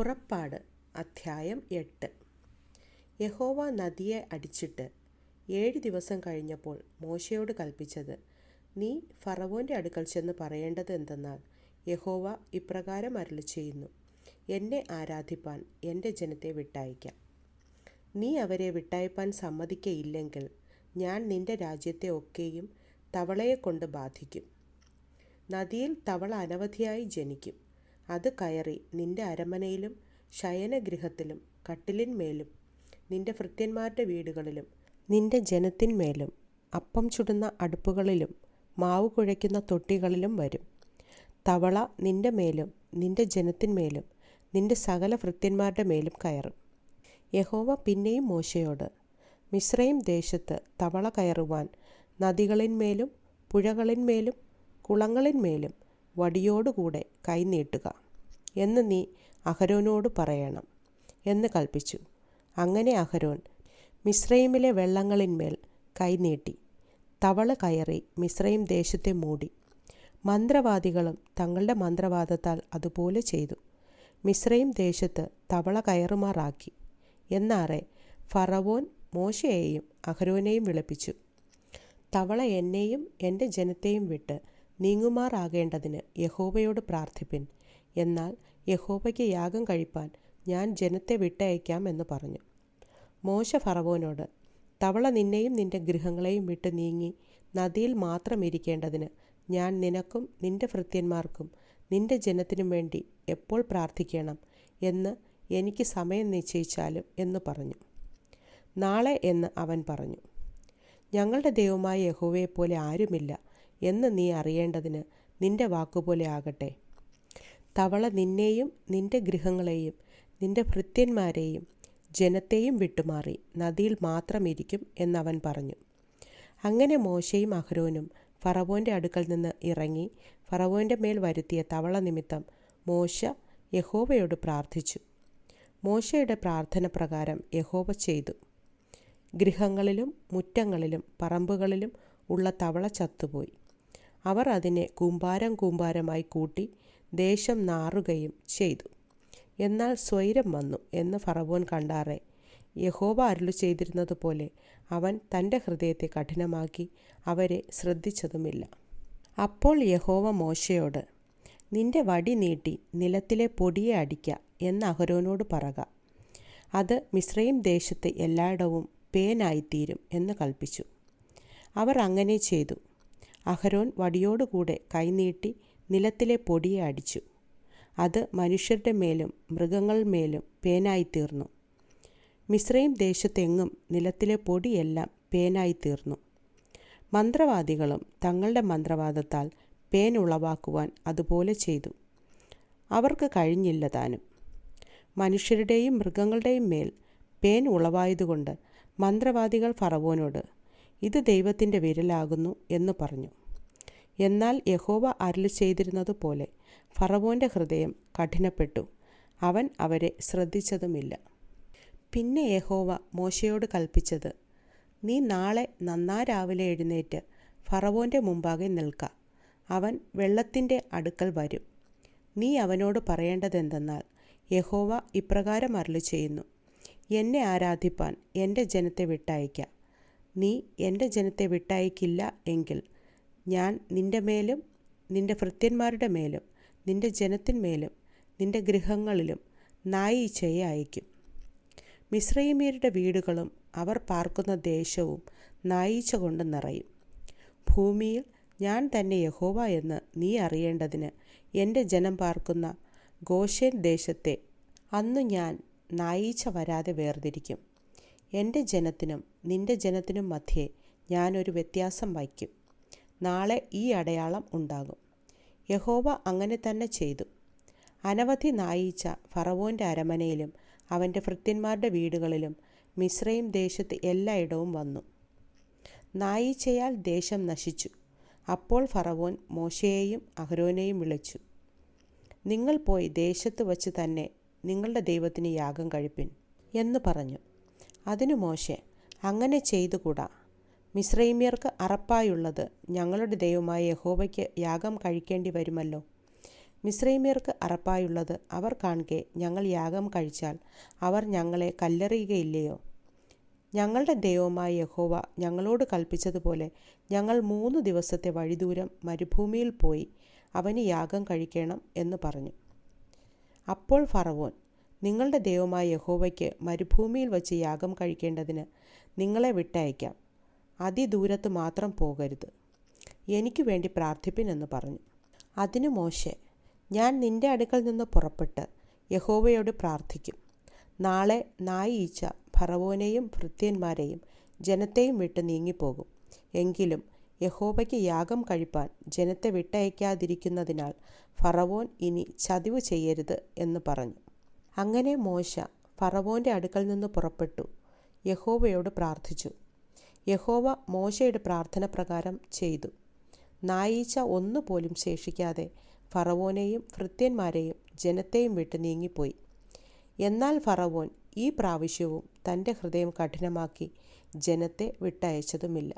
പുറപ്പാട് അധ്യായം എട്ട്. യഹോവ നദിയെ അടിച്ചിട്ട് ഏഴ് ദിവസം കഴിഞ്ഞപ്പോൾ മോശയോട് കൽപ്പിച്ചത് നീ ഫറവോന്റെ അടുക്കൽ ചെന്ന് പറയേണ്ടത് എന്തെന്നാൽ യഹോവ ഇപ്രകാരം അരുളി ചെയ്യുന്നു എന്നെ ആരാധിപ്പാൻ എന്റെ ജനത്തെ വിട്ടയക്കാം നീ അവരെ വിട്ടയപ്പാൻ സമ്മതിക്കയില്ലെങ്കിൽ ഞാൻ നിന്റെ രാജ്യത്തെ ഒക്കെയും തവളയെക്കൊണ്ട് ബാധിക്കും. നദിയിൽ തവള അനവധിയായി ജനിക്കും. അത് കയറി നിന്റെ അരമനയിലും ശയനഗൃഹത്തിലും കട്ടിലിന്മേലും നിന്റെ ഭൃത്യന്മാരുടെ വീടുകളിലും നിന്റെ ജനത്തിന്മേലും അപ്പം ചുടുന്ന അടുപ്പുകളിലും മാവ് കുഴയ്ക്കുന്ന തൊട്ടികളിലും വരും. തവള നിന്റെ മേലും നിന്റെ ജനത്തിന്മേലും നിന്റെ സകല ഭൃത്യന്മാരുടെ മേലും കയറും. യഹോവ പിന്നെയും മോശയോട് മിശ്രയും ദേശത്ത് തവള കയറുവാൻ നദികളിന്മേലും പുഴകളിന്മേലും കുളങ്ങളിന്മേലും വടിയോടുകൂടെ കൈനീട്ടുക എന്ന് നീ അഹരോനോട് പറയണം എന്ന് കൽപ്പിച്ചു. അങ്ങനെ അഹരോൻ മിശ്രൈമിലെ വെള്ളങ്ങളിന്മേൽ കൈനീട്ടി തവള കയറി മിശ്രൈം ദേശത്തെ മൂടി. മന്ത്രവാദികളും തങ്ങളുടെ മന്ത്രവാദത്താൽ അതുപോലെ ചെയ്തു. മിശ്രൈം ദേശത്ത് തവള കയറുമാറാക്കി എന്നാറെ ഫറവോൻ മോശയെയും അഹരോനെയും വിളിപ്പിച്ചു. തവള എന്നെയും എന്റെ ജനത്തെയും വിട്ട് നീങ്ങുമാറാകേണ്ടതിന് യഹോവയോട് പ്രാർത്ഥിപ്പിൻ. എന്നാൽ യഹോവയ്ക്ക് യാഗം കഴിപ്പാൻ ഞാൻ ജനത്തെ വിട്ടയക്കാം എന്ന് പറഞ്ഞു. മോശ ഫറവോനോട് തവള നിന്നെയും നിന്റെ ഗൃഹങ്ങളെയും വിട്ട് നീങ്ങി നദിയിൽ മാത്രം ഇരിക്കേണ്ടതിന് ഞാൻ നിനക്കും നിന്റെ ഭൃത്യന്മാർക്കും നിന്റെ ജനത്തിനും വേണ്ടി എപ്പോൾ പ്രാർത്ഥിക്കണം എന്ന് എനിക്ക് സമയം നിശ്ചയിച്ചാലും എന്ന് പറഞ്ഞു. നാളെ എന്ന് അവൻ പറഞ്ഞു. ഞങ്ങളുടെ ദൈവമായ യഹോവയെപ്പോലെ ആരുമില്ല. എന്ന് നീ അറിയേണ്ടതിന് നിന്റെ വാക്കുപോലെ ആകട്ടെ. തവള നിന്നെയും നിന്റെ ഗൃഹങ്ങളെയും നിന്റെ ഭൃത്യന്മാരെയും ജനത്തെയും വിട്ടുമാറി നദിയിൽ മാത്രം ഇരിക്കും എന്നവൻ പറഞ്ഞു. അങ്ങനെ മോശയും അഹ്രോനും ഫറവോന്റെ അടുക്കൽ നിന്ന് ഇറങ്ങി ഫറവോന്റെ മേൽ വരുത്തിയ തവള നിമിത്തം മോശ യഹോവയോട് പ്രാർത്ഥിച്ചു. മോശയുടെ പ്രാർത്ഥന പ്രകാരം യഹോവ ചെയ്തു. ഗൃഹങ്ങളിലും മുറ്റങ്ങളിലും പറമ്പുകളിലും ഉള്ള തവള ചത്തുപോയി. അവർ അതിനെ കൂമ്പാരം കൂമ്പാരമായി കൂട്ടി ദേശം നാറുകയും ചെയ്തു. എന്നാൽ സ്വൈരം വന്നു എന്ന് ഫറവോൻ കണ്ടാറെ. യഹോബ അരുളു ചെയ്തിരുന്നതുപോലെ അവൻ തന്റെ ഹൃദയത്തെ കഠിനമാക്കി അവരെ ശ്രദ്ധിച്ചതുമില്ല. അപ്പോൾ യഹോവ മോശയോട് നിന്റെ വടി നീട്ടി നിലത്തിലെ പൊടിയെ അടിക്ക എന്ന് അഹരോനോട് പറക. അത് മിശ്രയും ദേശത്തെ എല്ലായിടവും പേനായിത്തീരും എന്ന് കൽപ്പിച്ചു. അവർ അങ്ങനെ ചെയ്തു. അഹരോൻ വടിയോടുകൂടെ കൈനീട്ടി നിലത്തിലെ പൊടിയെ അടിച്ചു. അത് മനുഷ്യരുടെ മേലും മൃഗങ്ങൾ മേലും പേനായിത്തീർന്നു. മിശ്രയും ദേശത്തെങ്ങും നിലത്തിലെ പൊടിയെല്ലാം പേനായിത്തീർന്നു. മന്ത്രവാദികളും തങ്ങളുടെ മന്ത്രവാദത്താൽ പേൻ ഉളവാക്കുവാൻ അതുപോലെ ചെയ്തു. അവർക്ക് കഴിഞ്ഞില്ല താനും. മനുഷ്യരുടെയും മൃഗങ്ങളുടെയും മേൽ പേൻ ഉളവായതുകൊണ്ട് മന്ത്രവാദികൾ ഫറവോനോട് ഇത് ദൈവത്തിന്റെ വിരലാകുന്നു എന്ന് പറഞ്ഞു. എന്നാൽ യഹോവ അരുളി ചെയ്തിരുന്നതുപോലെ ഫറവോന്റെ ഹൃദയം കഠിനപ്പെട്ടു. അവൻ അവരെ ശ്രദ്ധിച്ചതുമില്ല. പിന്നെ യഹോവ മോശയോട് കൽപ്പിച്ചത് നീ നാളെ നന്നാ രാവിലെ എഴുന്നേറ്റ് ഫറവോന്റെ മുമ്പാകെ നിൽക്ക. അവൻ വെള്ളത്തിന്റെ അടുക്കൽ വരും. നീ അവനോട് പറയേണ്ടതെന്തെന്നാൽ യഹോവ ഇപ്രകാരം അരുളി ചെയ്യുന്നു. എന്നെ ആരാധിപ്പാൻ എന്റെ ജനത്തെ വിട്ടയക്ക നീ എന്റെ ജനത്തെ വിട്ടയക്കില്ല എങ്കിൽ. ഞാൻ നിന്റെ മേലും നിന്റെ ഭൃത്യന്മാരുടെ മേലും നിന്റെ ജനത്തിന്മേലും നിന്റെ ഗൃഹങ്ങളിലും നായീച്ചയെ അയക്കും മിശ്രൈമീരുടെ വീടുകളും അവർ പാർക്കുന്ന ദേശവും നായീച്ച കൊണ്ട് നിറയും. ഭൂമിയിൽ ഞാൻ തന്നെ യഹോവ എന്ന് നീ അറിയേണ്ടതിന് എന്റെ ജനം പാർക്കുന്ന ഗോഷേൻ ദേശത്തെ അന്നു ഞാൻ നായീച്ച വരാതെ വേർതിരിക്കും. എന്റെ ജനത്തിനും നിന്റെ ജനത്തിനും മധ്യേ ഞാനൊരു വ്യത്യാസം വയ്ക്കും. നാളെ ഈ അടയാളം ഉണ്ടാകും. യഹോവ അങ്ങനെ തന്നെ ചെയ്തു. അനവധി നായീച്ച ഫറവോന്റെ അരമനയിലും അവന്റെ ഭൃത്യന്മാരുടെ വീടുകളിലും മിശ്രയും ദേശത്ത് എല്ലായിടവും വന്നു. നായീച്ചയാൽ ദേശം നശിച്ചു. അപ്പോൾ ഫറവോൻ മോശയെയും അഹരോനെയും വിളിച്ചു. നിങ്ങൾ പോയി ദേശത്ത് വച്ച് തന്നെ നിങ്ങളുടെ ദൈവത്തിന് യാഗം കഴിപ്പിൻ എന്ന് പറഞ്ഞു. അതിനു മോശെ അങ്ങനെ ചെയ്തുകൂടാ. മിശ്രൈമ്യർക്ക് അറപ്പായുള്ളത് ഞങ്ങളുടെ ദൈവമായ യഹോവയ്ക്ക് യാഗം കഴിക്കേണ്ടി വരുമല്ലോ. മിശ്രൈമ്യർക്ക് അറപ്പായുള്ളത് അവർ കാണുകെ ഞങ്ങൾ യാഗം കഴിച്ചാൽ അവർ ഞങ്ങളെ കല്ലെറിയുകയില്ലയോ? ഞങ്ങളുടെ ദൈവമായ യഹോവ ഞങ്ങളോട് കൽപ്പിച്ചതുപോലെ ഞങ്ങൾ മൂന്ന് ദിവസത്തെ വഴിദൂരം മരുഭൂമിയിൽ പോയി അവന് യാഗം കഴിക്കണം എന്ന് പറഞ്ഞു. അപ്പോൾ ഫറവോൻ നിങ്ങളുടെ ദൈവമായ യഹോവയ്ക്ക് മരുഭൂമിയിൽ വച്ച് യാഗം കഴിക്കേണ്ടതിന് നിങ്ങളെ വിട്ടയക്കാം. അതിദൂരത്ത് മാത്രം പോകരുത്. എനിക്ക് വേണ്ടി പ്രാർത്ഥിപ്പിൻ എന്ന് പറഞ്ഞു. അതിനു മോശെ ഞാൻ നിന്റെ അടുക്കൽ നിന്ന് പുറപ്പെട്ട് യഹോവയോട് പ്രാർത്ഥിക്കും. നാളെ നായീച്ച ഫറവോനെയും ഭൃത്യന്മാരെയും ജനത്തെയും വിട്ട് നീങ്ങിപ്പോകും. എങ്കിലും യഹോബയ്ക്ക് യാഗം കഴിപ്പാൻ ജനത്തെ വിട്ടയക്കാതിരിക്കുന്നതിനാൽ ഫറവോൻ ഇനി ചതിവ് ചെയ്യരുത് എന്ന് പറഞ്ഞു. അങ്ങനെ മോശ ഫറവോന്റെ അടുക്കൽ നിന്ന് പുറപ്പെട്ടു. യഹോവയോട് പ്രാർത്ഥിച്ചു. യഹോവ മോശയുടെ പ്രാർത്ഥന പ്രകാരം ചെയ്തു. നായീച്ച ഒന്നുപോലും ശേഷിക്കാതെ ഫറവോനെയും ഭൃത്യന്മാരെയും ജനത്തെയും വിട്ട് നീങ്ങിപ്പോയി. എന്നാൽ ഫറവോൻ ഈ പ്രാവശ്യവും തന്റെ ഹൃദയം കഠിനമാക്കി ജനത്തെ വിട്ടയച്ചതുമില്ല.